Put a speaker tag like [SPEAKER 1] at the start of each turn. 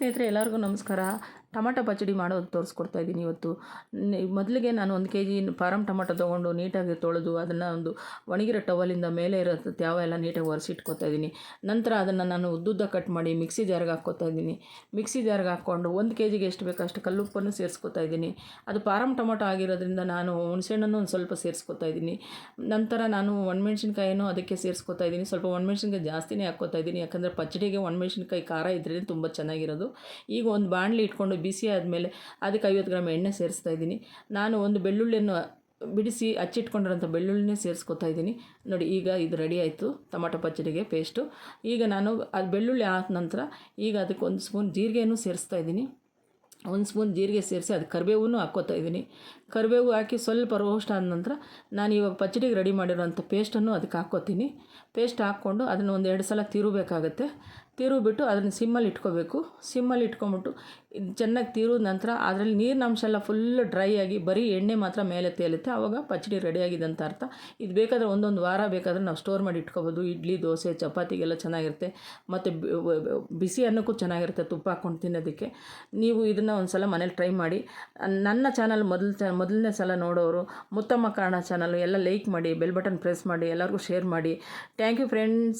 [SPEAKER 1] ಸ್ನೇಹಿತರೆ ಎಲ್ಲರಿಗೂ ನಮಸ್ಕಾರ. ಟೊಮಾಟೊ ಪಚಡಿ ಮಾಡೋದು ತೋರಿಸ್ಕೊಡ್ತಾ ಇದ್ದೀನಿ ಇವತ್ತು. ಮೊದಲಿಗೆ ನಾನು ಒಂದು ಕೆ ಜಿ ಫಾರಮ್ ಟೊಮಾಟೊ ತೊಗೊಂಡು ನೀಟಾಗಿ ತೊಳೆದು ಅದನ್ನು ಒಂದು ಒಣಗಿರೋ ಟವಲಿಂದ ಮೇಲೆ ಇರೋ ತ್ಯಾವ ಎಲ್ಲ ನೀಟಾಗಿ ಒರೆಸಿಟ್ಕೊತಾ ಇದ್ದೀನಿ. ನಂತರ ಅದನ್ನು ನಾನು ಉದ್ದುದ್ದ ಕಟ್ ಮಾಡಿ ಮಿಕ್ಸಿ ಜಾರ್ಗೆ ಹಾಕ್ಕೋತಾ ಇದ್ದೀನಿ. ಮಿಕ್ಸಿ ಜಾರ್ಗೆ ಹಾಕ್ಕೊಂಡು ಒಂದು ಕೆ ಜಿಗೆ ಎಷ್ಟು ಬೇಕೋ ಅಷ್ಟು ಕಲ್ಲುಪ್ಪನ್ನು ಸೇರಿಸ್ಕೊತಾ ಇದ್ದೀನಿ. ಅದು ಫಾರಮ್ ಟೊಮಾಟೊ ಆಗಿರೋದ್ರಿಂದ ನಾನು ಹುಣಸೆಹಣ್ಣನ್ನು ಒಂದು ಸ್ವಲ್ಪ ಸೇರಿಸ್ಕೊತಾ ಇದ್ದೀನಿ. ನಂತರ ನಾನು ಒಣಮೆಣ್ಸಿನ್ಕಾಯಿನೂ ಅದಕ್ಕೆ ಸೇರಿಸ್ಕೊತಾ ಇದ್ದೀನಿ. ಸ್ವಲ್ಪ ಒಣಮೆಣ್ಸಿನ್ಕಾಯಿ ಜಾಸ್ತಿನೇ ಹಾಕ್ಕೋತಾ ಇದ್ದೀನಿ. ಯಾಕಂದರೆ ಪಚ್ಚಡಿಗೆ ಒಣಮೆಣ್ಸಿನ್ಕಾಯಿ ಖಾರ ಇದ್ರೇ ತುಂಬ ಚೆನ್ನಾಗಿರೋದು. ಈಗ ಒಂದು ಬಾಣಲಿ ಇಟ್ಕೊಂಡು ಬಿಸಿ ಆದಮೇಲೆ ಅದಕ್ಕೆ ಐವತ್ತು ಗ್ರಾಮ್ ಎಣ್ಣೆ ಸೇರಿಸ್ತಾ ಇದ್ದೀನಿ. ನಾನು ಒಂದು ಬೆಳ್ಳುಳ್ಳಿಯನ್ನು ಬಿಡಿಸಿ ಹಚ್ಚಿಟ್ಕೊಂಡಿರೋಂಥ ಬೆಳ್ಳುಳ್ಳಿನೇ ಸೇರಿಸ್ಕೊತಾ ಇದ್ದೀನಿ. ನೋಡಿ, ಈಗ ಇದು ರೆಡಿ ಆಯಿತು. ಟೊಮಾಟೊ ಪಚ್ಚಡಿಗೆ ಪೇಸ್ಟು. ಈಗ ನಾನು ಅದು ಬೆಳ್ಳುಳ್ಳಿ ಆದ ನಂತರ ಈಗ ಅದಕ್ಕೆ ಒಂದು ಸ್ಪೂನ್ ಜೀರಿಗೆಯನ್ನು ಸೇರಿಸ್ತಾ ಇದ್ದೀನಿ. ಒಂದು ಸ್ಪೂನ್ ಜೀರಿಗೆ ಸೇರಿಸಿ ಅದು ಕರಿಬೇವು ಹಾಕ್ಕೋತಾ ಇದ್ದೀನಿ. ಕರಿಬೇವು ಹಾಕಿ ಸ್ವಲ್ಪ ರೋಸ್ಟ್ ಆದ ನಂತರ ನಾನು ಇವಾಗ ಪಚ್ಚಡಿಗೆ ರೆಡಿ ಮಾಡಿರೋಂಥ ಪೇಸ್ಟನ್ನು ಅದಕ್ಕೆ ಹಾಕ್ಕೋತೀನಿ. ಪೇಸ್ಟ್ ಹಾಕ್ಕೊಂಡು ಅದನ್ನು ಒಂದು ಎರಡು ಸಲ ತಿರುಬೇಕಾಗತ್ತೆ. ತಿರುಬಿಟ್ಟು ಅದನ್ನು ಸಿಮ್ಮಲ್ಲಿ ಇಟ್ಕೋಬೇಕು. ಸಿಮ್ಮಲ್ಲಿ ಇಟ್ಕೊಂಬಿಟ್ಟು ಚೆನ್ನಾಗಿ ತಿರುದ ನಂತರ ಅದರಲ್ಲಿ ನೀರಿನ ಅಂಶ ಎಲ್ಲ ಫುಲ್ ಡ್ರೈ ಆಗಿ ಬರೀ ಎಣ್ಣೆ ಮಾತ್ರ ಮೇಲೆ ತೇಲುತ್ತೆ. ಆವಾಗ ಪಚ್ಚಡಿ ರೆಡಿಯಾಗಿದೆ ಅಂತ ಅರ್ಥ. ಇದು ಬೇಕಾದರೆ ಒಂದೊಂದು ವಾರ ಬೇಕಾದರೆ ನಾವು ಸ್ಟೋರ್ ಮಾಡಿ ಇಟ್ಕೋಬೋದು. ಇಡ್ಲಿ, ದೋಸೆ, ಚಪಾತಿಗೆಲ್ಲ ಚೆನ್ನಾಗಿರುತ್ತೆ. ಮತ್ತು ಬಿಸಿ ಅನ್ನಕ್ಕೂ ಚೆನ್ನಾಗಿರುತ್ತೆ ತುಪ್ಪ ಹಾಕ್ಕೊಂಡು ತಿನ್ನೋದಕ್ಕೆ. ನೀವು ಇದನ್ನು ಒಂದು ಸಲ ಮನೇಲಿ ಟ್ರೈ ಮಾಡಿ. ನನ್ನ ಚಾನಲ್ ಮೊದಲು ಚ ಮೊದಲನೇ ಸಲ ನೋಡೋರು, ಮುತ್ತಮ್ಮ ಕಾರಣ ಚಾನಲ್ ಎಲ್ಲ ಲೈಕ್ ಮಾಡಿ ಬೆಲ್ ಬಟನ್ ಪ್ರೆಸ್ ಮಾಡಿ, ಎಲ್ಲರಿಗೂ ಶೇರ್ ಮಾಡಿ. Thank you friends